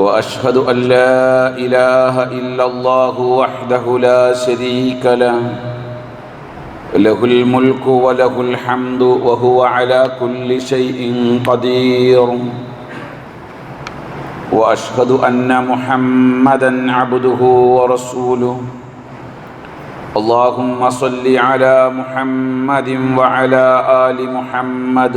واشهد ان لا اله الا الله وحده لا شريك له له الملك وله الحمد وهو على كل شيء قدير واشهد ان محمدا عبده ورسوله اللهم صل على محمد وعلى ال محمد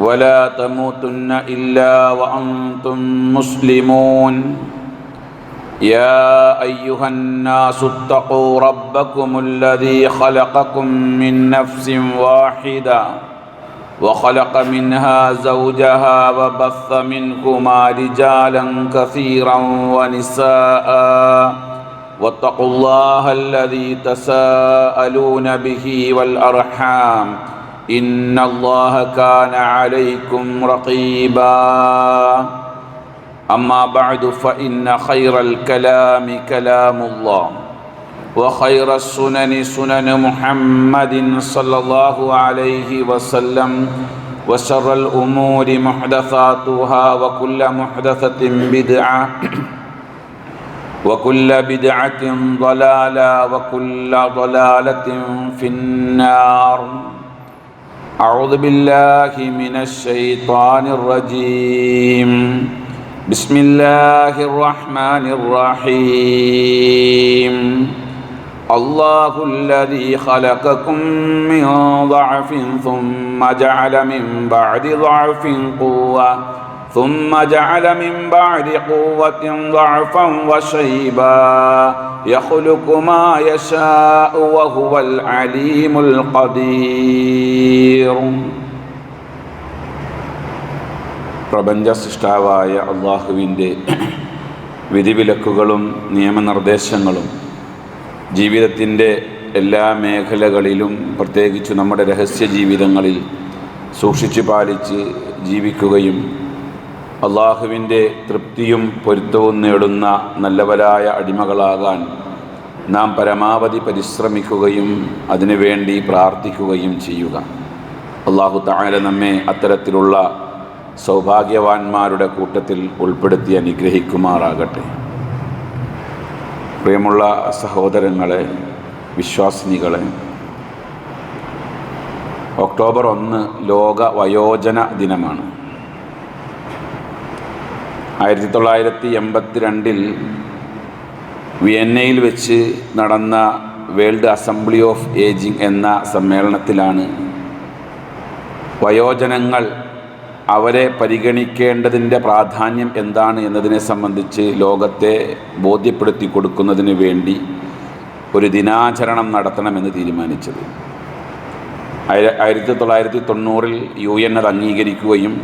ولا تموتن إلا وأنتم مسلمون. يا أيها الناس اتقوا ربكم الذي خلقكم من نفس واحدة وخلق منها زوجها وبث منكما رجالا كثيرا ونساء. واتقوا الله الذي تساءلون به والأرحام. إن الله كان عليكم رقيبا. أما بعد فإن خير الكلام كلام الله وخير السنن سنن محمد صلى الله عليه وسلم وشر الأمور محدثاتها وكل محدثة بدعة وكل بدعة ضلالة وكل ضلالة في النار. أعوذ بالله من الشيطان الرجيم. بسم الله الرحمن الرحيم. الله الذي خلقكم من ضعف ثم جعل من بعد ضعف قوة. ثم جعل من بعد قوة ضعفا وشيبا يخلق ما يشاء وهو العليم القدير പ്രപഞ്ച സൃഷ്ടാവായ അള്ളാഹുവിൻ്റെ വിധിവിലക്കുകളും നിയമനിർദ്ദേശങ്ങളും ജീവിതത്തിൻ്റെ എല്ലാ മേഖലകളിലും പ്രത്യേകിച്ച് നമ്മുടെ രഹസ്യ ജീവിതങ്ങളിൽ സൂക്ഷിച്ചു പാലിച്ച് ജീവിക്കുകയും അള്ളാഹുവിന്റെ തൃപ്തിയും പൊരുത്തവും നേടുന്ന നല്ലവരായ അടിമകളാകാൻ നാം പരമാവധി പരിശ്രമിക്കുകയും അതിനുവേണ്ടി പ്രാർത്ഥിക്കുകയും ചെയ്യുക. അള്ളാഹു താഴെ നമ്മെ അത്തരത്തിലുള്ള സൗഭാഗ്യവാന്മാരുടെ കൂട്ടത്തിൽ ഉൾപ്പെടുത്തി അനുഗ്രഹിക്കുമാറാകട്ടെ. പ്രിയമുള്ള സഹോദരങ്ങളെ വിശ്വാസിനികളെ ഒക്ടോബർ ഒന്ന് ലോക വയോജന ദിനമാണ്. ആയിരത്തി തൊള്ളായിരത്തി എൺപത്തി രണ്ടിൽ വിയന്നയിൽ വെച്ച് നടന്ന വേൾഡ് അസംബ്ലി ഓഫ് ഏജിംഗ് എന്ന സമ്മേളനത്തിലാണ് വയോജനങ്ങൾ അവരെ പരിഗണിക്കേണ്ടതിന്റെ പ്രാധാന്യം എന്താണ് എന്നതിനെ സംബന്ധിച്ച് ലോകത്തെ ബോധ്യപ്പെടുത്തി കൊടുക്കുന്നതിന് വേണ്ടി ഒരു ദിനാചരണം നടത്തണമെന്ന് തീരുമാനിച്ചത്. ആയിരത്തി തൊള്ളായിരത്തി തൊണ്ണൂറിൽ യു എൻ അത് അംഗീകരിക്കുകയും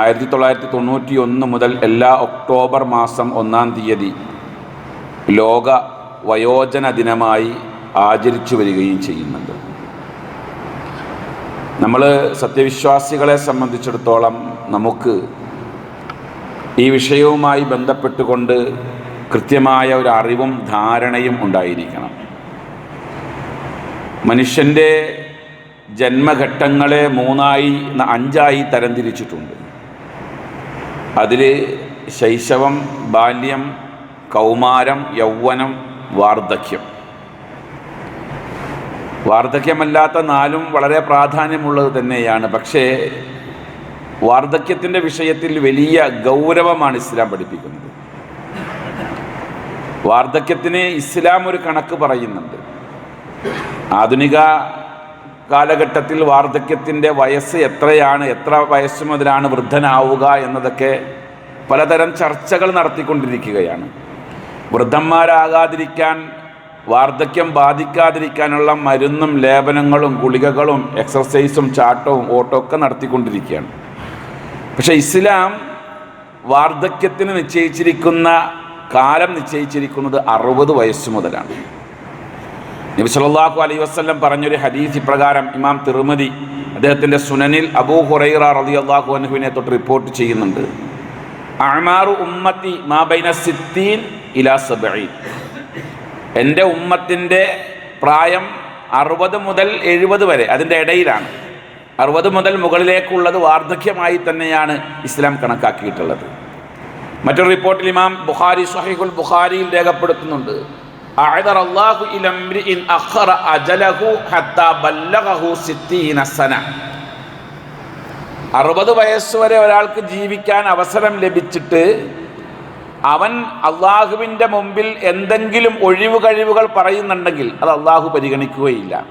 ആയിരത്തി തൊള്ളായിരത്തി തൊണ്ണൂറ്റി ഒന്ന് മുതൽ എല്ലാ ഒക്ടോബർ മാസം ഒന്നാം തീയതി ലോക വയോജന ദിനമായി ആചരിച്ചു വരികയും ചെയ്യുന്നുണ്ട്. നമ്മൾ സത്യവിശ്വാസികളെ സംബന്ധിച്ചിടത്തോളം നമുക്ക് ഈ വിഷയവുമായി ബന്ധപ്പെട്ടുകൊണ്ട് കൃത്യമായ ഒരു അറിവും ധാരണയും ഉണ്ടായിരിക്കണം. മനുഷ്യന്റെ ജന്മഘട്ടങ്ങളെ മൂന്നായി അഞ്ചായി തരംതിരിച്ചിട്ടുണ്ട്. അതിൽ ശൈശവം ബാല്യം കൗമാരം യൗവനം വാർദ്ധക്യം. വാർദ്ധക്യമല്ലാത്ത നാലും വളരെ പ്രാധാന്യമുള്ളത് തന്നെയാണ്. പക്ഷേ വാർദ്ധക്യത്തിന്റെ വിഷയത്തിൽ വലിയ ഗൗരവമാണ് ഇസ്ലാം പഠിപ്പിക്കുന്നത്. വാർദ്ധക്യത്തിന് ഇസ്ലാം ഒരു കണക്ക് പറയുന്നുണ്ട്. ആധുനിക കാലഘട്ടത്തിൽ വാർദ്ധക്യത്തിന്റെ വയസ്സ് എത്രയാണ് എത്ര വയസ്സ് മുതലാണ് വൃദ്ധനാവുക എന്നതൊക്കെ പലതരം ചർച്ചകൾ നടത്തിക്കൊണ്ടിരിക്കുകയാണ്. വൃദ്ധന്മാരാകാതിരിക്കാൻ വാർദ്ധക്യം ബാധിക്കാതിരിക്കാനുള്ള മരുന്നും ലേപനങ്ങളും ഗുളികകളും എക്സർസൈസും ചാട്ടവും ഓട്ടവും ഒക്കെ നടത്തിക്കൊണ്ടിരിക്കുകയാണ്. പക്ഷേ ഇസ്ലാം വാർദ്ധക്യത്തിന് നിശ്ചയിച്ചിരിക്കുന്ന കാലം നിശ്ചയിച്ചിരിക്കുന്നത് അറുപത് വയസ്സ് മുതലാണ്. നബി സല്ലല്ലാഹു അലൈഹി വസല്ലം പറഞ്ഞൊരു ഹദീസ് ഇപ്രകാരം ഇമാം തിരുമതി അദ്ദേഹത്തിന്റെ സുനനിൽ അബൂ ഹുറൈറ റളിയല്ലാഹു അൻഹുവിനെ തൊട്ട് റിപ്പോർട്ട് ചെയ്യുന്നുണ്ട്. അമാറു ഉമ്മത്തി മാബൈന സിത്തീൻ ഇലാ സബഈൻ. എന്റെ ഉമ്മത്തിന്റെ പ്രായം അറുപത് മുതൽ എഴുപത് വരെ അതിന്റെ ഇടയിലാണ്. അറുപത് മുതൽ മുകളിലേക്കുള്ളത് വാർദ്ധക്യമായി തന്നെയാണ് ഇസ്ലാം കണക്കാക്കിയിട്ടുള്ളത്. മറ്റൊരു റിപ്പോർട്ടിൽ ഇമാം ബുഖാരി സഹീഖുൽ ബുഖാരിയിൽ രേഖപ്പെടുത്തുന്നുണ്ട്. അറുപത് വയസ്സ് വരെ ഒരാൾക്ക് ജീവിക്കാൻ അവസരം ലഭിച്ചിട്ട് അവൻ അള്ളാഹുവിന്റെ മുമ്പിൽ എന്തെങ്കിലും ഒഴിവ് കഴിവുകൾ പറയുന്നുണ്ടെങ്കിൽ അത് അള്ളാഹു പരിഗണിക്കുകയില്ല.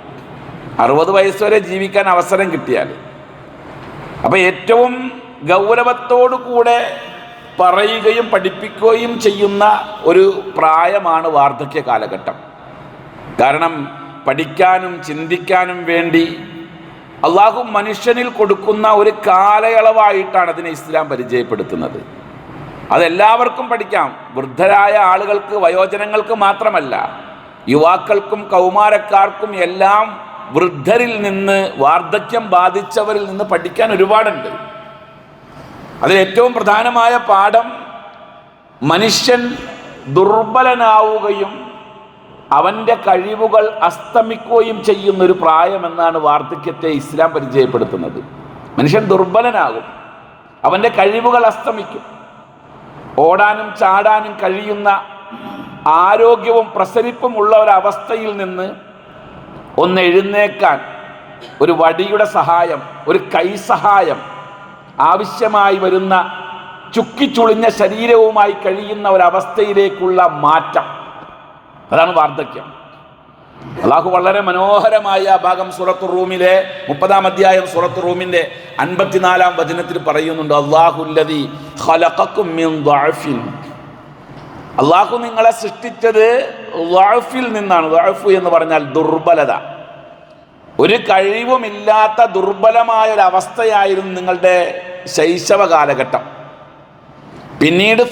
അറുപത് വയസ്സ് വരെ ജീവിക്കാൻ അവസരം കിട്ടിയാൽ. അപ്പോൾ ഏറ്റവും ഗൗരവത്തോടു കൂടെ പറയുകയും പഠിപ്പിക്കുകയും ചെയ്യുന്ന ഒരു പ്രായമാണ് വാർദ്ധക്യ കാലഘട്ടം. കാരണം പഠിക്കാനും ചിന്തിക്കാനും വേണ്ടി അള്ളാഹു മനുഷ്യനിൽ കൊടുക്കുന്ന ഒരു കാലയളവായിട്ടാണ് അതിനെ ഇസ്ലാം പരിചയപ്പെടുത്തുന്നത്. അതെല്ലാവർക്കും പഠിക്കാം. വൃദ്ധരായ ആളുകൾക്ക് വയോജനങ്ങൾക്ക് മാത്രമല്ല യുവാക്കൾക്കും കൗമാരക്കാർക്കും എല്ലാം വൃദ്ധരിൽ നിന്ന് വാർദ്ധക്യം ബാധിച്ചവരിൽ നിന്ന് പഠിക്കാൻ ഒരുപാടുണ്ട്. അതിൽ ഏറ്റവും പ്രധാനമായ പാഠം മനുഷ്യൻ ദുർബലനാവുകയും അവന്റെ കഴിവുകൾ അസ്തമിക്കുകയും ചെയ്യുന്ന ഒരു പ്രായമെന്നാണ് വാർദ്ധക്യത്തെ ഇസ്ലാം പരിചയപ്പെടുത്തുന്നത്. മനുഷ്യൻ ദുർബലനാകും. അവന്റെ കഴിവുകൾ അസ്തമിക്കും. ഓടാനും ചാടാനും കഴിയുന്ന ആരോഗ്യവും പ്രസരിപ്പും ഉള്ള ഒരവസ്ഥയിൽ നിന്ന് ഒന്ന് എഴുന്നേക്കാൻ ഒരു വടിയുടെ സഹായം ഒരു കൈസഹായം ആവശ്യമായി വരുന്ന ചുക്കിച്ചുളിഞ്ഞ ശരീരവുമായി കഴിയുന്ന ഒരവസ്ഥയിലേക്കുള്ള മാറ്റം. അതാണ് വാർദ്ധക്യം. അള്ളാഹു വളരെ മനോഹരമായ ഭാഗം സുറത്ത് റൂമിലെ മുപ്പതാം അധ്യായം സുറത്ത് റൂമിന്റെ അൻപത്തിനാലാം വചനത്തിൽ പറയുന്നുണ്ട് ضعഫിൻ അള്ളാഹു നിങ്ങളെ സൃഷ്ടിച്ചത് നിന്നാണ്. എന്ന് പറഞ്ഞാൽ ദുർബലത. ഒരു കഴിവുമില്ലാത്ത ദുർബലമായ ഒരു അവസ്ഥയായിരുന്നു നിങ്ങളുടെ ശൈശവ കാലഘട്ടം. പിന്നീട്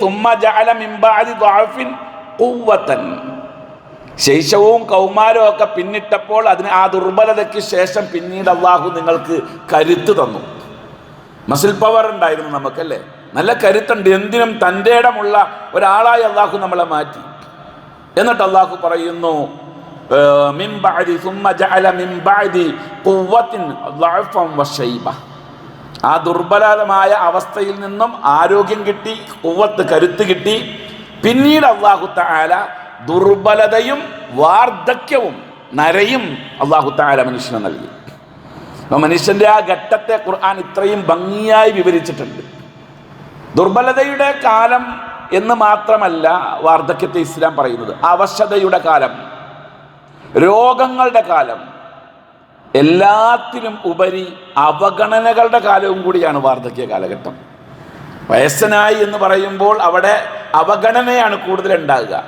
ശൈശവവും കൗമാരവും ഒക്കെ പിന്നിട്ടപ്പോൾ അതിന് ആ ദുർബലതയ്ക്ക് ശേഷം പിന്നീട് അള്ളാഹു നിങ്ങൾക്ക് കരുത്ത് തന്നു. മസിൽ പവർ ഉണ്ടായിരുന്നു നമുക്കല്ലേ? നല്ല കരുത്തുണ്ട്. എന്തിനും തന്റെ ഇടമുള്ള ഒരാളായി അള്ളാഹു നമ്മളെ മാറ്റി. എന്നിട്ട് അള്ളാഹു പറയുന്നു ആ ദുർബലമായ അവസ്ഥയിൽ നിന്നും ആരോഗ്യം കിട്ടി കുവ്വത്ത് കരുത്ത് കിട്ടി. പിന്നീട് അള്ളാഹു താല ദുർബലതയും വാർദ്ധക്യവും നരയും അള്ളാഹു താല മനുഷ്യന് നൽകി. മനുഷ്യന്റെ ആ ഘട്ടത്തെ ഖുർആൻ ഇത്രയും ഭംഗിയായി വിവരിച്ചിട്ടുണ്ട്. ദുർബലതയുടെ കാലം എന്ന് മാത്രമല്ല വാർദ്ധക്യത്തെ ഇസ്ലാം പറയുന്നത്. അവശതയുടെ കാലം. രോഗങ്ങളുടെ കാലം. എല്ലാത്തിനും ഉപരി അവഗണനകളുടെ കാലവും കൂടിയാണ് വാർദ്ധക്യ കാലഘട്ടം. വയസ്സനായി എന്ന് പറയുമ്പോൾ അവിടെ അവഗണനയാണ് കൂടുതൽ ഉണ്ടാകുക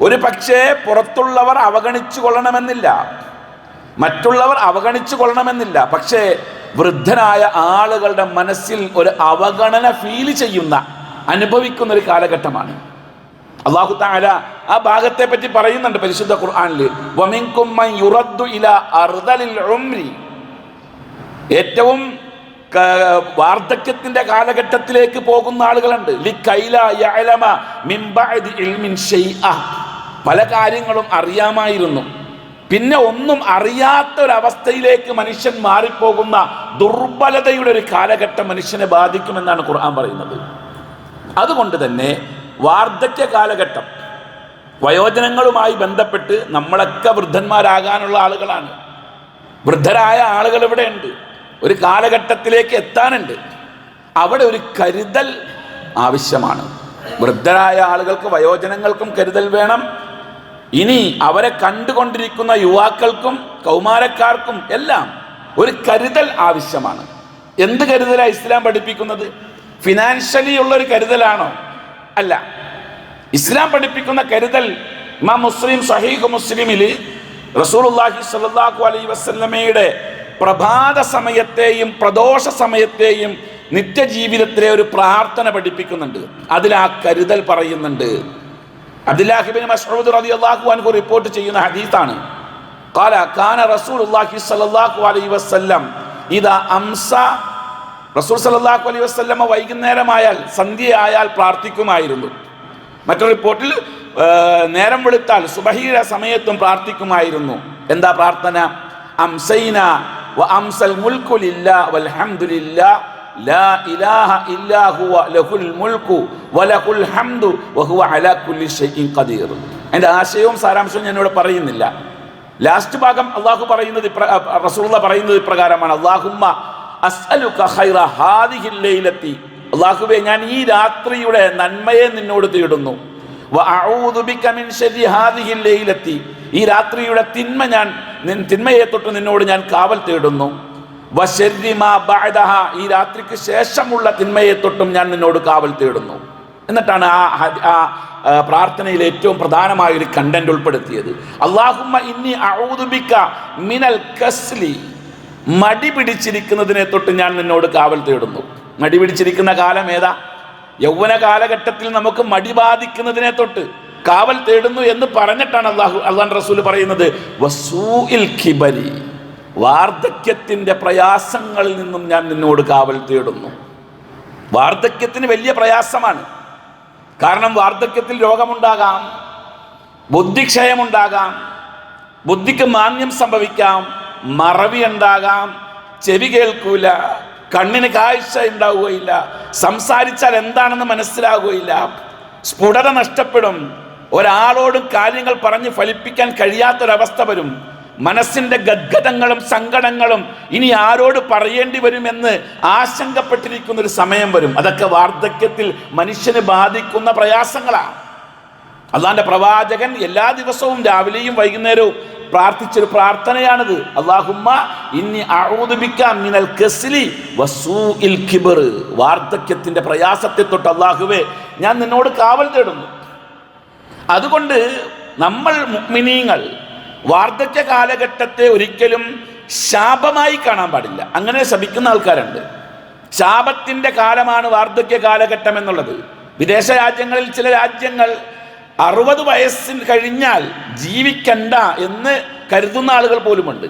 ഒരു പക്ഷേ പുറത്തുള്ളവർ അവഗണിച്ചു കൊള്ളണമെന്നില്ല. മറ്റുള്ളവർ അവഗണിച്ചു കൊള്ളണമെന്നില്ല. പക്ഷേ വൃദ്ധനായ ആളുകളുടെ മനസ്സിൽ ഒരു അവഗണന ഫീൽ ചെയ്യുന്ന അനുഭവിക്കുന്ന ഒരു കാലഘട്ടമാണ്. അള്ളാഹു താല ആ ഭാഗത്തെ പറ്റി പറയുന്നുണ്ട് പരിശുദ്ധ ഖുർആാനിൽ ഏറ്റവും വാർദ്ധക്യത്തിന്റെ കാലഘട്ടത്തിലേക്ക് പോകുന്ന ആളുകളുണ്ട്. പല കാര്യങ്ങളും അറിയാമായിരുന്നു. പിന്നെ ഒന്നും അറിയാത്ത ഒരു അവസ്ഥയിലേക്ക് മനുഷ്യൻ മാറിപ്പോകുന്ന ദുർബലതയുടെ ഒരു കാലഘട്ടം മനുഷ്യനെ ബാധിക്കുമെന്നാണ് ഖുർആൻ പറയുന്നത്. അതുകൊണ്ട് തന്നെ വാർദ്ധക്യ കാലഘട്ടം വയോജനങ്ങളുമായി ബന്ധപ്പെട്ട് നമ്മളൊക്കെ വൃദ്ധന്മാരാകാനുള്ള ആളുകളാണ്. വൃദ്ധരായ ആളുകൾ ഇവിടെ ഉണ്ട്. ഒരു കാലഘട്ടത്തിലേക്ക് എത്താനുണ്ട്. അവിടെ ഒരു കരുതൽ ആവശ്യമാണ്. വൃദ്ധരായ ആളുകൾക്ക് വയോജനങ്ങൾക്കും കരുതൽ വേണം. ഇനി അവരെ കണ്ടുകൊണ്ടിരിക്കുന്ന യുവാക്കൾക്കും കൗമാരക്കാർക്കും എല്ലാം ഒരു കരുതൽ ആവശ്യമാണ്. എന്ത് കരുതലാണ് ഇസ്ലാം പഠിപ്പിക്കുന്നത്? ഫിനാൻഷ്യലി ഉള്ള ഒരു കരുതലാണോ? അല്ല. ഇസ്ലാം പഠിപ്പിക്കുന്ന കരുതൽ ഇമാം മുസ്ലിം സഹീഖ് മുസ്ലിമിൽ റസൂലുല്ലാഹി സാഹു അലൈ വസ്ലമയുടെ പ്രഭാത സമയത്തെയും പ്രദോഷ സമയത്തെയും നിത്യജീവിതത്തിലെ ഒരു പ്രാർത്ഥന പഠിപ്പിക്കുന്നുണ്ട്. അതിൽ ആ കരുതൽ പറയുന്നുണ്ട്. അബ്ദുല്ലാഹിബിൻ മസ്ഊദ് റളിയല്ലാഹു അൻഹു റിപ്പോർട്ട് ചെയ്യുന്ന ഹദീസാണ്. ഖാല കാന റസൂലുള്ളാഹി സ്വല്ലല്ലാഹു അലൈഹി വസല്ലം ഇദാ അംസ റസൂൽ സല്ലല്ലാഹു അലൈഹി വസല്ലമ വൈകുന്നേരമായാൽ സന്ധ്യയായാൽ പ്രാർത്ഥിക്കുമായിരുന്നു. മറ്റൊരു റിപ്പോർട്ടിൽ നേരം വെളുത്താൽ സുബഹീര സമയത്തും പ്രാർത്ഥിക്കുമായിരുന്നു. എന്താ പ്രാർത്ഥന? അംസൈന വ അംസൽ മുൽക്കു ലില്ലാ വൽഹംദുലില്ലാ ലാ ഇലാഹ ഇല്ലാ ഹുവ ലഹുൽ മുൽക്കു വലഹുൽ ഹംദു വഹുവ അലാ കുല്ലി ഷൈഇൻ ഖദീർ. അതിന്റെ ആശയവും സാരാംശവും ഇവിടെ പറയുന്നില്ല. ലാസ്റ്റ് ഭാഗം അള്ളാഹു പറയുന്നത് റസൂലുള്ള പറയുന്നത് ഇപ്രകാരമാണ്. അള്ളാഹുമ്മ അസ്അലുക ഖൈറ ഹാദിഹിൽ ലൈലത്തി അള്ളാഹുവേ ഞാൻ ഈ രാത്രിയുടെ നന്മയെ നിന്നോട് തേടുന്നു. ഈ രാത്രിയുടെ തിന്മ ഞാൻ തിന്മയെ തൊട്ട് നിന്നോട് ഞാൻ കാവൽ തേടുന്നു. ഈ രാത്രിക്ക് ശേഷമുള്ള തിന്മയെ തൊട്ടും ഞാൻ നിന്നോട് കാവൽ തേടുന്നു. എന്നിട്ടാണ് ആ ആ പ്രാർത്ഥനയിൽ ഏറ്റവും പ്രധാനമായ ഒരു കണ്ടന്റ് ഉൾപ്പെടുത്തിയത്. അള്ളാഹുമ്മ ഇന്നി മിനൽ കസ്ലി മടി പിടിച്ചിരിക്കുന്നതിനെ തൊട്ട് ഞാൻ നിന്നോട് കാവൽ തേടുന്നു. മടി പിടിച്ചിരിക്കുന്ന കാലം ഏതാ? യൗവന കാലഘട്ടത്തിൽ നമുക്ക് മടി ബാധിക്കുന്നതിനെ തൊട്ട് കാവൽ തേടുന്നു എന്ന് പറഞ്ഞിട്ടാണ് അള്ളാഹു അള്ളാൻ റസൂൽ പറയുന്നത്. വസൂഇൽ പ്രയാസങ്ങളിൽ നിന്നും ഞാൻ നിന്നോട് കാവൽ തേടുന്നു. വാർദ്ധക്യത്തിന് വലിയ പ്രയാസമാണ്. കാരണം വാർദ്ധക്യത്തിൽ രോഗമുണ്ടാകാം ബുദ്ധിക്ഷയമുണ്ടാകാം ബുദ്ധിക്ക് മാന്യം സംഭവിക്കാം മറവി ഉണ്ടാകാം ചെവി കേൾക്കൂല കണ്ണിന് കാഴ്ച ഉണ്ടാവുകയില്ല. സംസാരിച്ചാൽ എന്താണെന്ന് മനസ്സിലാകുകയില്ല. സ്ഫുടത നഷ്ടപ്പെടും. ഒരാളോടും കാര്യങ്ങൾ പറഞ്ഞ് ഫലിപ്പിക്കാൻ കഴിയാത്തൊരവസ്ഥ വരും. മനസ്സിന്റെ ഗദ്ഗതങ്ങളും സങ്കടങ്ങളും ഇനി ആരോട് പറയേണ്ടി വരുമെന്ന് ആശങ്കപ്പെട്ടിരിക്കുന്ന ഒരു സമയം വരും. അതൊക്കെ വാർദ്ധക്യത്തിൽ മനുഷ്യന് ബാധിക്കുന്ന പ്രയാസങ്ങളാണ് അള്ളാന്റെ പ്രവാചകൻ എല്ലാ ദിവസവും രാവിലെയും വൈകുന്നേരവും പ്രാർത്ഥിച്ചൊരു പ്രാർത്ഥനയാണിത്. അള്ളാഹുമ്മ അഊദുബിക മിനൽ കസ്ലി വസൂഇൽ കിബർ. വാർദ്ധക്യത്തിന്റെ പ്രയാസത്തെ തൊട്ട് അള്ളാഹുവേ ഞാൻ നിന്നോട് കാവൽ തേടുന്നു. അതുകൊണ്ട് നമ്മൾ മുക്മിനീങ്ങൾ വാർദ്ധക്യ കാലഘട്ടത്തെ ഒരിക്കലും ശാപമായി കാണാൻ പാടില്ല. അങ്ങനെ ശപിക്കുന്ന ആൾക്കാരുണ്ട്. ശാപത്തിന്റെ കാലമാണ് വാർദ്ധക്യ കാലഘട്ടം എന്നുള്ളത്. വിദേശ രാജ്യങ്ങളിൽ ചില രാജ്യങ്ങൾ അറുപത് വയസ്സിന് കഴിഞ്ഞാൽ ജീവിക്കണ്ട എന്ന് കരുതുന്ന ആളുകൾ പോലുമുണ്ട്.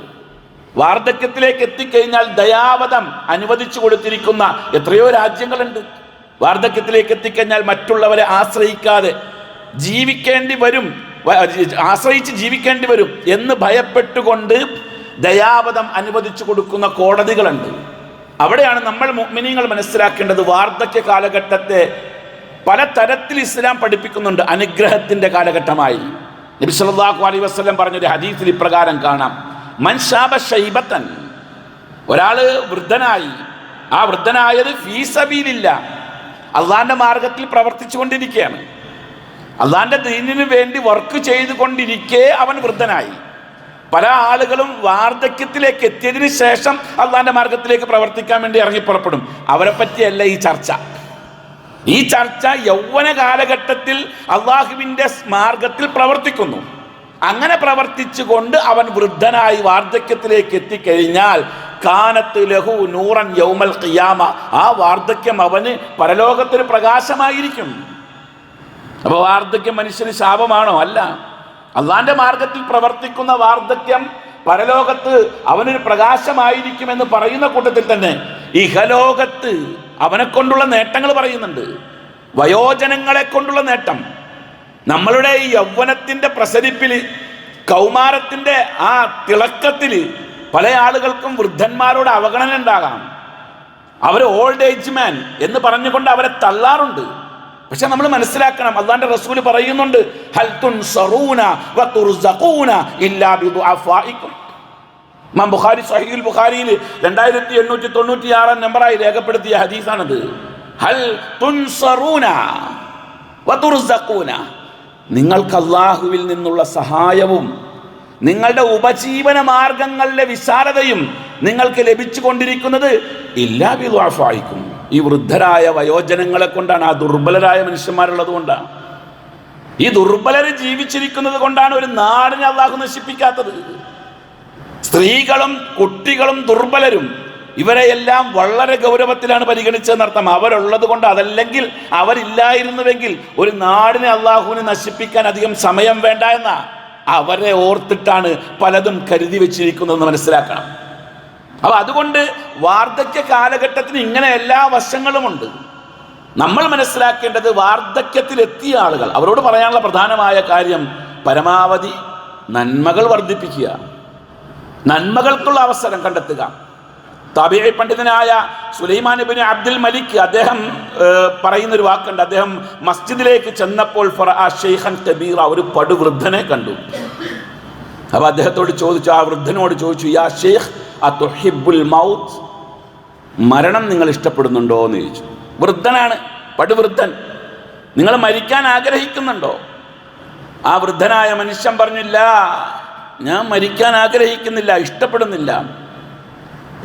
വാർദ്ധക്യത്തിലേക്ക് എത്തിക്കഴിഞ്ഞാൽ ദയാവധം അനുവദിച്ചു കൊടുത്തിരിക്കുന്ന എത്രയോ രാജ്യങ്ങളുണ്ട്. വാർദ്ധക്യത്തിലേക്ക് എത്തിക്കഴിഞ്ഞാൽ മറ്റുള്ളവരെ ആശ്രയിക്കാതെ ജീവിക്കേണ്ടി വരും ആശ്രയിച്ച് ജീവിക്കേണ്ടി വരും എന്ന് ഭയപ്പെട്ടുകൊണ്ട് ദയാവധം അനുവദിച്ചു കൊടുക്കുന്ന കോടതികളുണ്ട്. അവിടെയാണ് നമ്മൾ മിനിങ്ങൾ മനസ്സിലാക്കേണ്ടത്. വാർദ്ധക്യ കാലഘട്ടത്തെ പല തരത്തിൽ ഇസ്ലാം പഠിപ്പിക്കുന്നുണ്ട് അനുഗ്രഹത്തിന്റെ കാലഘട്ടമായി. നബി സല്ലല്ലാഹു അലൈഹി വസല്ലം പറഞ്ഞൊരു ഹദീസിൽ ഇപ്രകാരം കാണാം. മൻഷാബ ഷൈബത്തൻ ഒരാൾ വൃദ്ധനായി. ആ വൃദ്ധനായത് ഫീസബീലില്ല അള്ളാന്റെ മാർഗത്തിൽ പ്രവർത്തിച്ചു കൊണ്ടിരിക്കുകയാണ്. അള്ളാന്റെ ദീനിന് വേണ്ടി വർക്ക് ചെയ്തുകൊണ്ടിരിക്കെ അവൻ വൃദ്ധനായി. പല ആളുകളും വാർദ്ധക്യത്തിലേക്ക് എത്തിയതിനു ശേഷം അള്ളാന്റെ മാർഗത്തിലേക്ക് പ്രവർത്തിക്കാൻ വേണ്ടി ഇറങ്ങി പുറപ്പെടും. അവരെ പറ്റിയല്ല ഈ ചർച്ച. ഈ ചർച്ച യൗവന കാലഘട്ടത്തിൽ അള്ളാഹുവിന്റെ മാർഗത്തിൽ പ്രവർത്തിക്കുന്നു. അങ്ങനെ പ്രവർത്തിച്ചുകൊണ്ട് അവൻ വൃദ്ധനായി വാർദ്ധക്യത്തിലേക്ക് എത്തിക്കഴിഞ്ഞാൽ കാനത്ത് ലഹു നൂറൻ യൗമൽ ഖിയാമ. ആ വാർദ്ധക്യം അവന് പരലോകത്തിന് പ്രകാശമായിരിക്കും. അപ്പോൾ വാർദ്ധക്യം മനുഷ്യന് ശാപമാണോ? അല്ല. അള്ളാന്റെ മാർഗത്തിൽ പ്രവർത്തിക്കുന്ന വാർദ്ധക്യം പരലോകത്ത് അവനൊരു പ്രകാശമായിരിക്കും എന്ന് പറയുന്ന കൂട്ടത്തിൽ തന്നെ ഇഹലോകത്ത് അവനെ കൊണ്ടുള്ള നേട്ടങ്ങൾ പറയുന്നുണ്ട്. വയോജനങ്ങളെ കൊണ്ടുള്ള നേട്ടം. നമ്മളുടെ ഈ യൗവനത്തിന്റെ പ്രസരിപ്പിൽ കൗമാരത്തിന്റെ ആ തിളക്കത്തിൽ പല ആളുകൾക്കും വൃദ്ധന്മാരോട് അവഗണന ഉണ്ടാകാം. അവർ ഓൾഡ് ഏജ് മാൻ എന്ന് പറഞ്ഞുകൊണ്ട് അവരെ തള്ളാറുണ്ട്. പക്ഷെ നമ്മൾ മനസ്സിലാക്കണം അള്ളാന്റെ റസൂൽ പറയുന്നുണ്ട് ഹൽ തുൻസറൂന വ തുർസഖൂന ഇല്ലാ ബിദുഅഫായിക്കും ഇമാം ബുഖാരി സഹീൽ ബുഖാരിയിൽ രണ്ടായിരത്തി എണ്ണൂറ്റി തൊണ്ണൂറ്റി ആറാം നമ്പറായി രേഖപ്പെടുത്തിയ ഹദീസാണത്. ഹൽ തുൻസറൂന വതുർസഖൂന. നിങ്ങൾക്ക് അള്ളാഹുവിൽ നിന്നുള്ള സഹായവും നിങ്ങളുടെ ഉപജീവന മാർഗങ്ങളിലെ വിശാലതയും നിങ്ങൾക്ക് ലഭിച്ചുകൊണ്ടിരിക്കുന്നത് ഇല്ലാ വിദ്വാഫായിക്കും ഈ വൃദ്ധരായ വയോജനങ്ങളെ കൊണ്ടാണ് ആ ദുർബലരായ മനുഷ്യന്മാരുള്ളത് കൊണ്ടാണ്. ഈ ദുർബലർ ജീവിച്ചിരിക്കുന്നത് കൊണ്ടാണ് ഒരു നാടിനെ അള്ളാഹു നശിപ്പിക്കാത്തത്. സ്ത്രീകളും കുട്ടികളും ദുർബലരും ഇവരെയെല്ലാം വളരെ ഗൗരവത്തിലാണ് പരിഗണിച്ചതെന്നർത്ഥം അവരുള്ളത് കൊണ്ട് അതല്ലെങ്കിൽ അവരില്ലായിരുന്നുവെങ്കിൽ ഒരു നാടിനെ അള്ളാഹുവിനെ നശിപ്പിക്കാൻ അധികം സമയം വേണ്ട എന്ന. അവരെ ഓർത്തിട്ടാണ് പലതും കരുതി വെച്ചിരിക്കുന്നതെന്ന് മനസ്സിലാക്കണം. അപ്പൊ അതുകൊണ്ട് വാർദ്ധക്യ കാലഘട്ടത്തിന് ഇങ്ങനെ എല്ലാ വശങ്ങളുമുണ്ട് നമ്മൾ മനസ്സിലാക്കേണ്ടത് വാർദ്ധക്യത്തിലെത്തിയ ആളുകൾ അവരോട് പറയാനുള്ള പ്രധാനമായ കാര്യം പരമാവധി നന്മകൾ വർദ്ധിപ്പിക്കുക നന്മകൾക്കുള്ള അവസരം കണ്ടെത്തുക. താബിഴി പണ്ഡിതനായ സുലൈമാൻ ബിൻ അബ്ദുൽ മലിക് അദ്ദേഹം പറയുന്ന ഒരു വാക്കുണ്ട്. അദ്ദേഹം മസ്ജിദിലേക്ക് ചെന്നപ്പോൾ ഫറ ഷെയ്ഖൻ കബീറ ഒരു പടുവൃദ്ധനെ കണ്ടു. അപ്പോൾ അദ്ദേഹത്തോട് ചോദിച്ചു ആ വൃദ്ധനോട് ചോദിച്ചു യാ ഷെയ്ഖ് ആ തൊഹിബുൽ മൗത്ത് മരണം നിങ്ങൾ ഇഷ്ടപ്പെടുന്നുണ്ടോ? എന്ന് ചോദിച്ചു. വൃദ്ധനാണ് പടുവൃദ്ധൻ. നിങ്ങൾ മരിക്കാൻ ആഗ്രഹിക്കുന്നുണ്ടോ? ആ വൃദ്ധനായ മനുഷ്യൻ പറഞ്ഞില്ല ഞാൻ മരിക്കാൻ ആഗ്രഹിക്കുന്നില്ല ഇഷ്ടപ്പെടുന്നില്ല.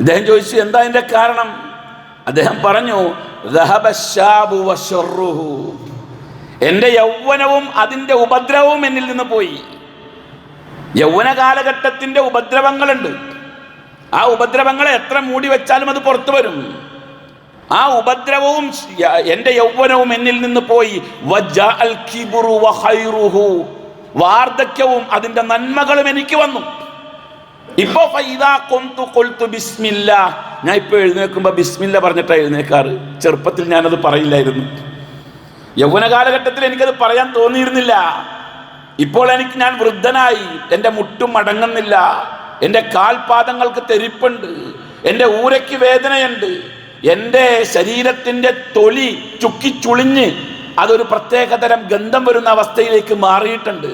അദ്ദേഹം ചോദിച്ചു എന്താ അതിന്റെ കാരണം? അദ്ദേഹം പറഞ്ഞു എന്റെ യൗവനവും അതിന്റെ ഉപദ്രവവും എന്നിൽ നിന്ന് പോയി. യൗവന കാലഘട്ടത്തിന്റെ ഉപദ്രവങ്ങളുണ്ട്. ആ ഉപദ്രവങ്ങളെ എത്ര മൂടി വെച്ചാലും അത് പുറത്തു വരും. ആ ഉപദ്രവവും എന്റെ യൗവനവും എന്നിൽ നിന്ന് പോയി. വാർദ്ധക്യവും അതിന്റെ നന്മകളും എനിക്ക് വന്നു. ഇപ്പോ ബിസ്മില്ല. ഞാൻ ഇപ്പൊ എഴുന്നേൽക്കുമ്പോൾ ബിസ്മില്ല പറഞ്ഞിട്ടാ എഴുന്നേക്കാറ് ചെറുപ്പത്തിൽ ഞാനത് പറയില്ലായിരുന്നു. യൗവന കാലഘട്ടത്തിൽ എനിക്കത് പറയാൻ തോന്നിയിരുന്നില്ല. ഇപ്പോൾ എനിക്ക് ഞാൻ വൃദ്ധനായി. എന്റെ മുട്ടും മടങ്ങുന്നില്ല എന്റെ കാൽപാദങ്ങൾക്ക് തെരിപ്പുണ്ട്. എന്റെ ഊരയ്ക്ക് വേദനയുണ്ട്. എന്റെ ശരീരത്തിന്റെ തൊലി ചുക്കി ചുളിഞ്ഞ് അതൊരു പ്രത്യേകതരം ഗന്ധം വരുന്ന അവസ്ഥയിലേക്ക് മാറിയിട്ടുണ്ട്.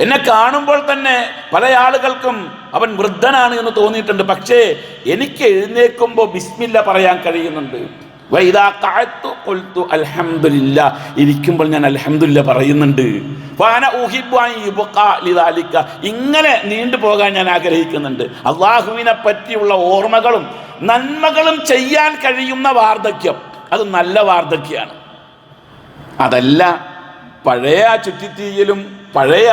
എന്നെ കാണുമ്പോൾ തന്നെ പല ആളുകൾക്കും അവൻ വൃദ്ധനാണ് എന്ന് തോന്നിയിട്ടുണ്ട്. പക്ഷേ എനിക്ക് എഴുന്നേൽക്കുമ്പോൾ ബിസ്മില്ല പറയാൻ കഴിയുന്നുണ്ട്. വൈദാ ഇരിക്കുമ്പോൾ ഞാൻ അൽഹംദുലില്ല പറയുന്നുണ്ട്. വാന ഇങ്ങനെ നീണ്ടു പോകാൻ ഞാൻ ആഗ്രഹിക്കുന്നുണ്ട്. അള്ളാഹുവിനെ പറ്റിയുള്ള ഓർമ്മകളും നന്മകളും ചെയ്യാൻ കഴിയുന്ന വാർദ്ധക്യം. അത് നല്ല വാർദ്ധക്യമാണ്. അതല്ല പഴയ ചുറ്റിത്തീയിലും പഴയ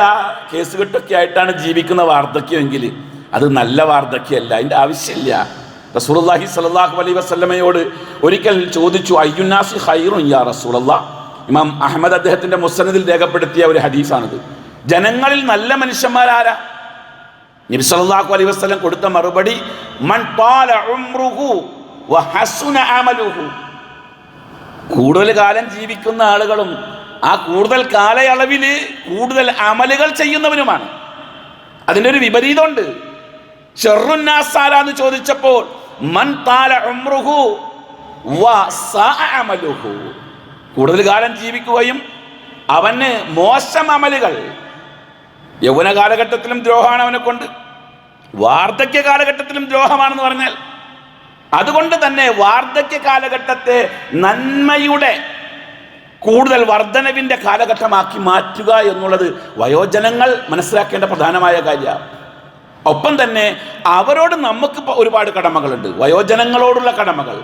കേസുകെട്ടൊക്കെ ആയിട്ടാണ് ജീവിക്കുന്ന വാർദ്ധക്യമെങ്കിൽ അത് നല്ല വാർദ്ധക്യമല്ല. അതിന്റെ ആവശ്യമില്ല. റസൂലുള്ളാഹി സ്വല്ലല്ലാഹു അലൈ വസ്ലമയോട് ഒരിക്കൽ ചോദിച്ചു അയ്യുന്നാസി ഖൈറുൻ യാ റസൂലല്ലാ ഇമാം അഹമ്മദ് അദ്ദേഹത്തിന്റെ മുസ്നദിൽ രേഖപ്പെടുത്തിയ ഒരു ഹദീസാണിത്. ജനങ്ങളിൽ നല്ല മനുഷ്യന്മാരാരാ? നബി സല്ലല്ലാഹു അലൈഹി വസല്ലം കൊടുത്ത മറുപടി മൻ ത്വാല ഉംറുഹു വഹസുന അമലുഹു. കൂടുതൽ കാലം ജീവിക്കുന്ന ആളുകളും ആ കൂടുതൽ കാലയളവിൽ കൂടുതൽ അമലുകൾ ചെയ്യുന്നവനുമാണ്. അതിന്റെ ഒരു വിപരീതമുണ്ട് ഷെറുന്നാസാര എന്ന് ചോദിച്ചപ്പോൾ കൂടുതൽ കാലം ജീവിക്കുകയും അവന് മോശം അമലുകൾ യൗവന കാലഘട്ടത്തിലും ദ്രോഹമാണ് അവനെ കൊണ്ട്. വാർദ്ധക്യ കാലഘട്ടത്തിലും ദ്രോഹമാണെന്ന് പറഞ്ഞാൽ അതുകൊണ്ട് തന്നെ വാർദ്ധക്യ കാലഘട്ടത്തെ നന്മയുടെ കൂടുതൽ വർധനവിന്റെ കാലഘട്ടമാക്കി മാറ്റുക എന്നുള്ളത് വയോജനങ്ങൾ മനസ്സിലാക്കേണ്ട പ്രധാനമായ കാര്യമാണ്. ഒപ്പം തന്നെ അവരോട് നമുക്ക് ഒരുപാട് കടമകളുണ്ട്. വയോജനങ്ങളോടുള്ള കടമകൾ.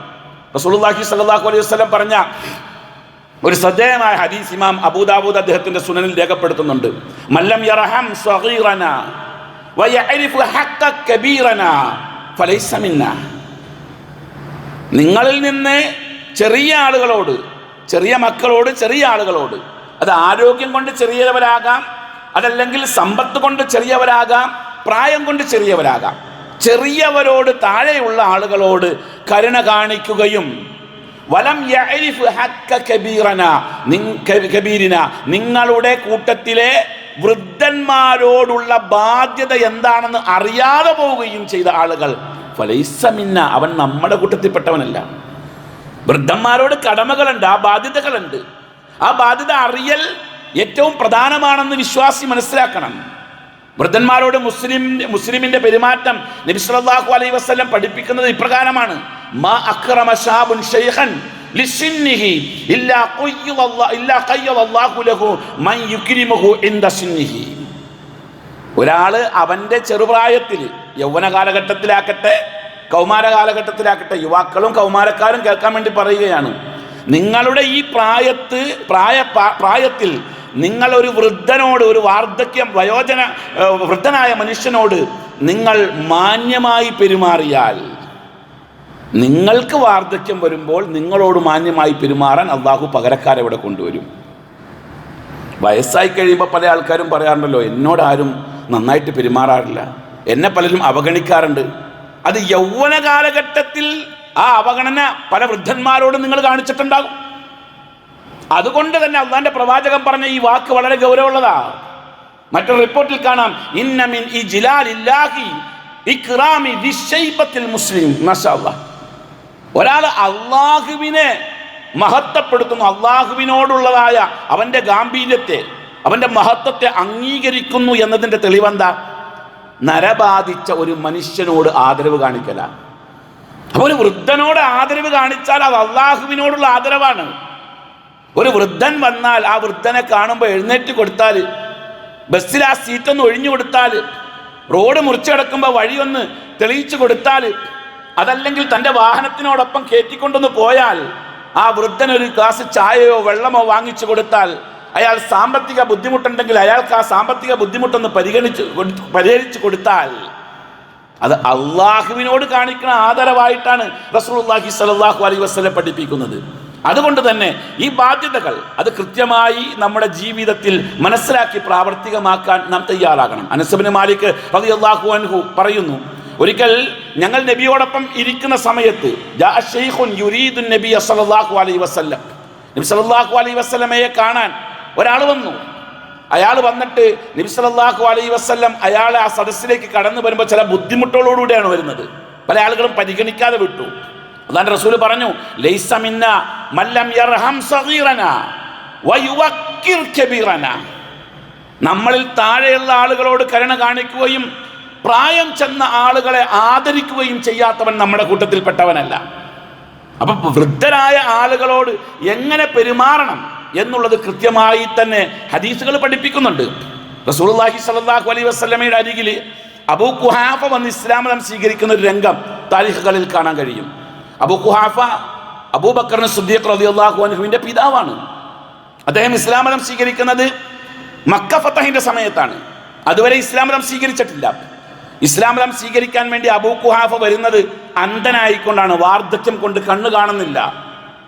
റസൂലുള്ളാഹി സല്ലല്ലാഹു അലൈഹി വസല്ലം പറഞ്ഞ ഒരു ശ്രദ്ധേയമായ ഹദീസ് ഇമാം അബൂദാബൂദ് അദ്ദേഹത്തിന്റെ സുനനിൽ രേഖപ്പെടുത്തുന്നുണ്ട്. മല്ലം യർഹം സഗീറന വയഅരിഫു ഹഖ കബീറന ഫലൈസ മിന്ന. നിങ്ങളിൽ നിന്ന് ചെറിയ ആളുകളോട് ചെറിയ മക്കളോട് ചെറിയ ആളുകളോട് അത് ആരോഗ്യം കൊണ്ട് ചെറിയവരാകാം അതല്ലെങ്കിൽ സമ്പത്ത് കൊണ്ട് ചെറിയവരാകാം പ്രായം കൊണ്ട് ചെറിയവരാകാം. ചെറിയവരോട് താഴെയുള്ള ആളുകളോട് കരുണ കാണിക്കുകയും വലം കബീറന കബീരിന നിങ്ങളുടെ കൂട്ടത്തിലെ വൃദ്ധന്മാരോടുള്ള ബാധ്യത എന്താണെന്ന് അറിയാതെ പോവുകയും ചെയ്ത ആളുകൾ ഫലൈസമിന്ന അവൻ നമ്മുടെ കൂട്ടത്തിൽപ്പെട്ടവനല്ല. വൃദ്ധന്മാരോട് കടമകളുണ്ട് ആ ബാധ്യതകളുണ്ട്. ആ ബാധ്യത അറിയൽ ഏറ്റവും പ്രധാനമാണെന്ന് വിശ്വാസി മനസ്സിലാക്കണം. വൃദ്ധന്മാരോട് മുസ്ലിം മുസ്ലിമിന്റെ പെരുമാറ്റം നബി സല്ലല്ലാഹു അലൈഹി വസല്ലം പഠിപ്പിക്കുന്നത് ഇപ്രകാരമാണ്. മാ അക്രമ ഷാബുൻ ഷൈഖൻ ലിസിന്നിഹി ഇല്ലാ ഖയ്യദ ഇല്ലാ ലഹു മൻ യുക്രിമുഹു ഇൻദ സിന്നിഹി. ഒരാൾ അവന്റെ ചെറുപ്രായത്തിൽ യൗവന കാലഘട്ടത്തിലാക്കട്ടെ കൗമാര കാലഘട്ടത്തിലാക്കട്ടെ യുവാക്കളും കൗമാരക്കാരും കേൾക്കാൻ വേണ്ടി പറയുകയാണ്. നിങ്ങളുടെ ഈ പ്രായത്ത് പ്രായ പ്രായത്തിൽ നിങ്ങൾ ഒരു വൃദ്ധനോട് ഒരു വാർദ്ധക്യം വയോജന വൃദ്ധനായ മനുഷ്യനോട് നിങ്ങൾ മാന്യമായി പെരുമാറിയാൽ നിങ്ങൾക്ക് വാർദ്ധക്യം വരുമ്പോൾ നിങ്ങളോട് മാന്യമായി പെരുമാറാൻ അള്ളാഹു പകരക്കാരെ ഇവിടെ കൊണ്ടുവരും. വയസ്സായി കഴിയുമ്പോൾ പല ആൾക്കാരും പറയാറുണ്ടല്ലോ എന്നോട് ആരും നന്നായിട്ട് പെരുമാറാറില്ല. എന്നെ പലരും അവഗണിക്കാറുണ്ട്. അത് യൗവന കാലഘട്ടത്തിൽ ആ അവഗണന പല വൃദ്ധന്മാരോടും നിങ്ങൾ കാണിച്ചിട്ടുണ്ടാകും. അതുകൊണ്ട് തന്നെ അള്ളാന്റെ പ്രവാചകൻ പറഞ്ഞ ഈ വാക്ക് വളരെ ഗൗരവമുള്ളതാ. മറ്റൊരു റിപ്പോർട്ടിൽ കാണാം. ഇന്നമിൻ ഈ ഇക്റാമി മുസ്ലിം. ഒരാൾ അള്ളാഹുവിനെ മഹത്വപ്പെടുത്തുന്നു. അള്ളാഹുവിനോടുള്ളതായ അവന്റെ ഗാംഭീര്യത്തെ അവന്റെ മഹത്വത്തെ അംഗീകരിക്കുന്നു എന്നതിന്റെ തെളിവെന്താ? നരബാധിച്ച ഒരു മനുഷ്യനോട് ആദരവ് കാണിക്കല. അപ്പോൾ ഒരു വൃദ്ധനോട് ആദരവ് കാണിച്ചാൽ അത് അള്ളാഹുവിനോടുള്ള ആദരവാണ്. ഒരു വൃദ്ധൻ വന്നാൽ ആ വൃദ്ധനെ കാണുമ്പോൾ എഴുന്നേറ്റ് കൊടുത്താൽ ബസ്സിൽ ആ സീറ്റൊന്ന് ഒഴിഞ്ഞു കൊടുത്താൽ റോഡ് മുറിച്ചു കിടക്കുമ്പോൾ വഴിയൊന്ന് തെളിയിച്ചു കൊടുത്താൽ അതല്ലെങ്കിൽ തന്റെ വാഹനത്തിനോടൊപ്പം കയറ്റിക്കൊണ്ടൊന്ന് പോയാൽ ആ വൃദ്ധൻ ഒരു ഗ്ലാസ് ചായയോ വെള്ളമോ വാങ്ങിച്ചു കൊടുത്താൽ അയാൾ സാമ്പത്തിക ബുദ്ധിമുട്ടുണ്ടെങ്കിൽ അയാൾക്ക് ആ സാമ്പത്തിക ബുദ്ധിമുട്ടൊന്ന് പരിഗണിച്ച് പരിഹരിച്ചു കൊടുത്താൽ അത് അള്ളാഹുവിനോട് കാണിക്കുന്ന ആദരവായിട്ടാണ് റസൂലുള്ളാഹി സ്വല്ലല്ലാഹു അലൈഹി വസല്ലം പഠിപ്പിക്കുന്നത്. അതുകൊണ്ട് തന്നെ ഈ ബാധ്യതകൾ അത് കൃത്യമായി നമ്മുടെ ജീവിതത്തിൽ മനസ്സിലാക്കി പ്രാവർത്തികമാക്കാൻ നാം തയ്യാറാകണം. അനസബിന് മാലിക് റളിയല്ലാഹു അൻഹു പറയുന്നു ഒരിക്കൽ ഞങ്ങൾ നബിയോടൊപ്പം ഇരിക്കുന്ന സമയത്ത് സല്ലല്ലാഹു അലൈഹി വസല്ലം. നബി വസല്ലമയെ കാണാൻ ഒരാൾ വന്നു. അയാൾ വന്നിട്ട് നബി സല്ലല്ലാഹു അലൈഹി വസല്ലം അയാളെ ആ സദസ്സിലേക്ക് കടന്നു വരുമ്പോൾ ചില ബുദ്ധിമുട്ടുകളോടുകൂടിയാണ് വരുന്നത്. പല ആളുകളും പരിഗണിക്കാതെ വിട്ടു. അതാണ് റസൂൽ പറഞ്ഞു ലൈസമിന്ന മല്ലം യർഹം സഗീറന വയുവക്കിർ കബീറന. നമ്മളിൽ താഴെയുള്ള ആളുകളോട് കരുണ കാണിക്കുകയും പ്രായം ചെന്ന ആളുകളെ ആദരിക്കുകയും ചെയ്യാത്തവൻ നമ്മുടെ കൂട്ടത്തിൽപ്പെട്ടവനല്ല. അപ്പൊ വൃദ്ധരായ ആളുകളോട് എങ്ങനെ പെരുമാറണം എന്നുള്ളത് കൃത്യമായി തന്നെ ഹദീസുകൾ പഠിപ്പിക്കുന്നുണ്ട്. റസൂലുള്ളാഹി സലാഹു അലൈ വസ്ലമയുടെ അരികിൽ അബൂ കുഹാഫ വന്ന് ഇസ്ലാമതം സ്വീകരിക്കുന്ന ഒരു രംഗം താരിഖുകളിൽ കാണാൻ കഴിയും. അബൂ ഖുഹാഫ അബൂബക്കർ സുദ്ദീഖ് റളിയല്ലാഹു അൻഹുവിന്റെ പിതാവാണ്. അദ്ദേഹം ഇസ്ലാം മതം സ്വീകരിക്കുന്നത് മക്ക ഫത്തഹിന്റെ സമയത്താണ്. അതുവരെ ഇസ്ലാം മതം സ്വീകരിച്ചിട്ടില്ല. ഇസ്ലാം മതം സ്വീകരിക്കാൻ വേണ്ടി അബൂ ഖുഹാഫ വരുന്നത് അന്ധനായിക്കൊണ്ടാണ് വാർദ്ധക്യം കൊണ്ട് കണ്ണു കാണുന്നില്ല.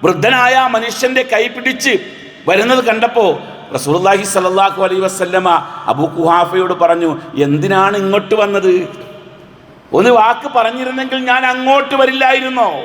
വൃദ്ധനായ മനുഷ്യന്റെ കൈ പിടിച്ച് വരുന്നത് കണ്ടപ്പോ റസൂലുള്ളാഹി സ്വല്ലല്ലാഹു അലൈഹി വസല്ലമ അബൂ ഖുഹാഫയോട് പറഞ്ഞു എന്തിനാണ് ഇങ്ങോട്ട് വന്നത്? ഒരു വാക്ക് പറഞ്ഞിരുന്നെങ്കിൽ ഞാൻ അങ്ങോട്ട് വരില്ലായിരുന്നോ.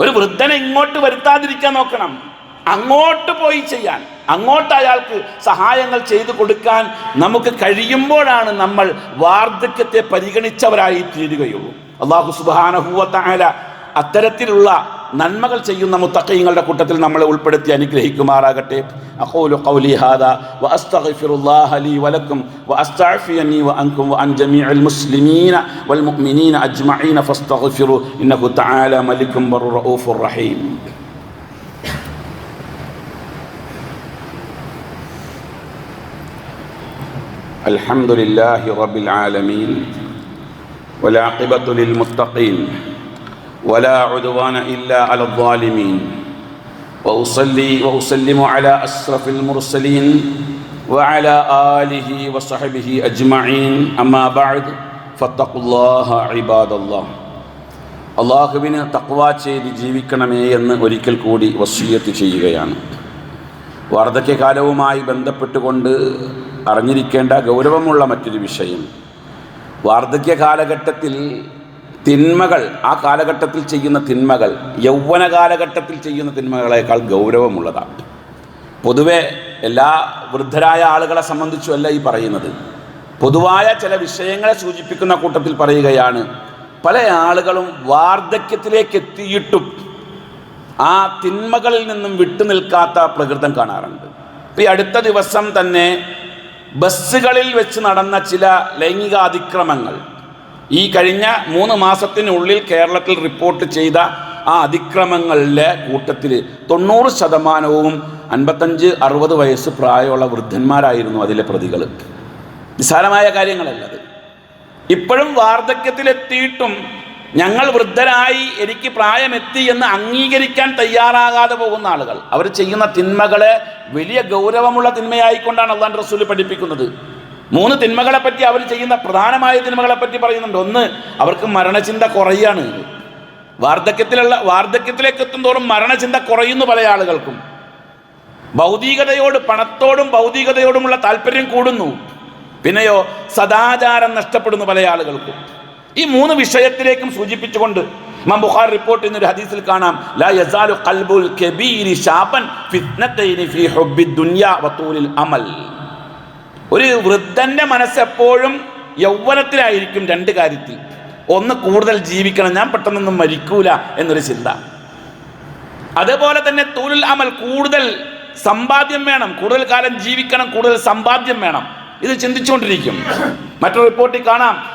ഒരു വൃദ്ധനെ ഇങ്ങോട്ട് വരുത്താതിരിക്കാൻ നോക്കണം. അങ്ങോട്ട് പോയി ചെയ്യാൻ അങ്ങോട്ട് അയാൾക്ക് സഹായങ്ങൾ ചെയ്തു കൊടുക്കാൻ നമുക്ക് കഴിയുമ്പോഴാണ് നമ്മൾ വാർദ്ധക്യത്തെ പരിഗണിച്ചവരായി തീരുകയുള്ളൂ. അള്ളാഹു സുബാനഹൂവത്തായ അത്തരത്തിലുള്ള നന്മകൾ ചെയ്യുന്ന മുത്തക്കീങ്ങളുടെ കൂട്ടത്തിൽ നമ്മളെ ഉൾപ്പെടുത്തി അനുഗ്രഹിക്കുമാറാകട്ടെ അഖൂലു ഖൗലി ഹാദാ വഅസ്തഗ്ഫിറുല്ലാഹ ലീ വലക്കും വഅസ്തഅഫിയനി വഅൻകും വഅൻ ജമീഇൽ മുസ്ലിമീന വൽ മുഅ്മിനീന അജ്മഈന ഫസ്തഗ്ഫിറു ഇന്നഹു തആല മലിക്കും റഊഫുർ റഹീം الحمد لله رب العالمين والعاقبة للمتقين ولا عدوان إلا على الظالمين وأصلي وأسلم على أشرف المرسلين وعلى آله وصحبه أجمعين أما بعد فاتقوا الله عباد الله അള്ളാഹുവിന് തക്വ ചെയ്ത് ജീവിക്കണമേ എന്ന് ഒരിക്കൽ കൂടി വസീയത്ത് ചെയ്യുകയാണ് വാർദ്ധക്യകാലവുമായി ബന്ധപ്പെട്ടുകൊണ്ട് അറിഞ്ഞിരിക്കേണ്ട ഗൗരവമുള്ള മറ്റൊരു വിഷയം വാർദ്ധക്യ കാലഘട്ടത്തിൽ തിന്മകൾ ആ കാലഘട്ടത്തിൽ ചെയ്യുന്ന തിന്മകൾ യൗവന കാലഘട്ടത്തിൽ ചെയ്യുന്ന തിന്മകളേക്കാൾ ഗൗരവമുള്ളതാണ്. പൊതുവെ എല്ലാ വൃദ്ധരായ ആളുകളെ സംബന്ധിച്ചുമല്ല ഈ പറയുന്നത്. പൊതുവായ ചില വിഷയങ്ങളെ സൂചിപ്പിക്കുന്ന കൂട്ടത്തിൽ പറയുകയാണ് പല ആളുകളും വാർദ്ധക്യത്തിലേക്ക് എത്തിയിട്ടും ആ തിന്മകളിൽ നിന്നും വിട്ടുനിൽക്കാത്ത പ്രകൃതം കാണാറുണ്ട്. ഈ അടുത്ത ദിവസം തന്നെ ബസ്സുകളിൽ വെച്ച് നടന്ന ചില ലൈംഗിക അതിക്രമങ്ങൾ ഈ കഴിഞ്ഞ മൂന്ന് മാസത്തിനുള്ളിൽ കേരളത്തിൽ റിപ്പോർട്ട് ചെയ്ത ആ അതിക്രമങ്ങളിലെ കൂട്ടത്തിൽ തൊണ്ണൂറ് ശതമാനവും അൻപത്തഞ്ച് അറുപത് വയസ്സ് പ്രായമുള്ള വൃദ്ധന്മാരായിരുന്നു അതിലെ പ്രതികൾ. നിസ്സാരമായ കാര്യങ്ങളല്ലത് ഇപ്പോഴും വാർദ്ധക്യത്തിലെത്തിയിട്ടും ഞങ്ങൾ വൃദ്ധരായി എനിക്ക് പ്രായമെത്തി എന്ന് അംഗീകരിക്കാൻ തയ്യാറാകാതെ പോകുന്ന ആളുകൾ. അവർ ചെയ്യുന്ന തിന്മകളെ വലിയ ഗൗരവമുള്ള തിന്മയായിക്കൊണ്ടാണ് അള്ളാൻ റസൂൽ പഠിപ്പിക്കുന്നത്. മൂന്ന് തിന്മകളെ പറ്റി അവർ ചെയ്യുന്ന പ്രധാനമായ തിന്മകളെ പറ്റി പറയുന്നുണ്ട്. ഒന്ന് അവർക്ക് മരണചിന്ത കുറയാണ്. വാർദ്ധക്യത്തിലുള്ള വാർദ്ധക്യത്തിലേക്ക് എത്തും തോറും മരണചിന്ത കുറയുന്നു പല ആളുകൾക്കും. ഭൗതികതയോട് പണത്തോടും ഭൗതികതയോടുമുള്ള താല്പര്യം കൂടുന്നു. പിന്നെയോ സദാചാരം നഷ്ടപ്പെടുന്നു പല ആളുകൾക്കും. ഈ മൂന്ന് വിഷയത്തിലേക്കും സൂചിപ്പിച്ചുകൊണ്ട് ഇമാം ബുഖാർ റിപ്പോർട്ട് ഒരു ഹദീസിൽ കാണാം. ലാ യസാലു ഖൽബുൽ കബീരി ശാബൻ ഫിത്നതൈനി ഫീ ഹുബ്ബി ദുനിയ വതൂലിൽ അമൽ. ഒരു വൃദ്ധന്റെ മനസ്സെപ്പോഴും യൗവനത്തിലായിരിക്കും രണ്ട് കാര്യത്തിൽ. ഒന്ന് കൂടുതൽ ജീവിക്കണം ഞാൻ പെട്ടെന്നൊന്നും മരിക്കൂല എന്നൊരു ചിന്ത. അതേപോലെ തന്നെ തൂലുൽ അമൽ കൂടുതൽ സമ്പാദ്യം വേണം കൂടുതൽ കാലം ജീവിക്കണം കൂടുതൽ സമ്പാദ്യം വേണം. ഇത് ചിന്തിച്ചുകൊണ്ടിരിക്കും. മറ്റൊരു റിപ്പോർട്ടിൽ കാണാം.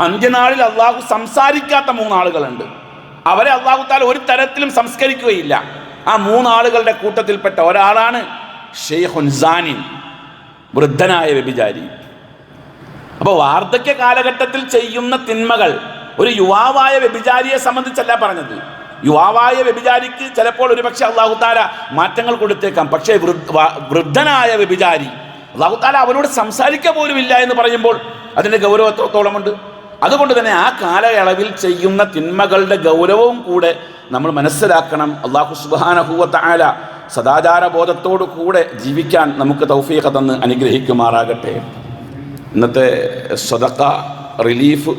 അന്ത്യനാളിൽ അള്ളാഹു സംസാരിക്കാത്ത മൂന്നാളുകളുണ്ട്. അവരെ അള്ളാഹുത്താൽ ഒരു തരത്തിലും സംസ്കരിക്കുകയില്ല. ആ മൂന്നാളുകളുടെ കൂട്ടത്തിൽപ്പെട്ട ഒരാളാണ് ഷെയ്ഹുൻസാനിൻ വൃദ്ധനായ വ്യഭിചാരി. അപ്പോൾ വാർദ്ധക്യ കാലഘട്ടത്തിൽ ചെയ്യുന്ന തിന്മകൾ ഒരു യുവാവായ വ്യഭിചാരിയെ സംബന്ധിച്ചല്ല പറഞ്ഞത്. യുവാവായ വ്യഭിചാരിക്ക് ചിലപ്പോൾ ഒരുപക്ഷെ അള്ളാഹുത്താല മാറ്റങ്ങൾ കൊടുത്തേക്കാം. പക്ഷേ വൃദ്ധനായ വ്യഭിചാരി അള്ളാഹുത്താല അവനോട് സംസാരിക്കുക പോലുമില്ല എന്ന് പറയുമ്പോൾ അതിന്റെ ഗൗരവത്തോളമുണ്ട് അതുകൊണ്ട് തന്നെ ആ കാലയളവിൽ ചെയ്യുന്ന തിന്മകളുടെ ഗൗരവവും കൂടെ നമ്മൾ മനസ്സിലാക്കണം. അള്ളാഹു സുബാനഹൂവത്ത സദാചാര ബോധത്തോടു കൂടെ ജീവിക്കാൻ നമുക്ക് തൗഫീഖ തന്ന് അനുഗ്രഹിക്കുമാറാകട്ടെ. ഇന്നത്തെ സ്വതക്ക റിലീഫ്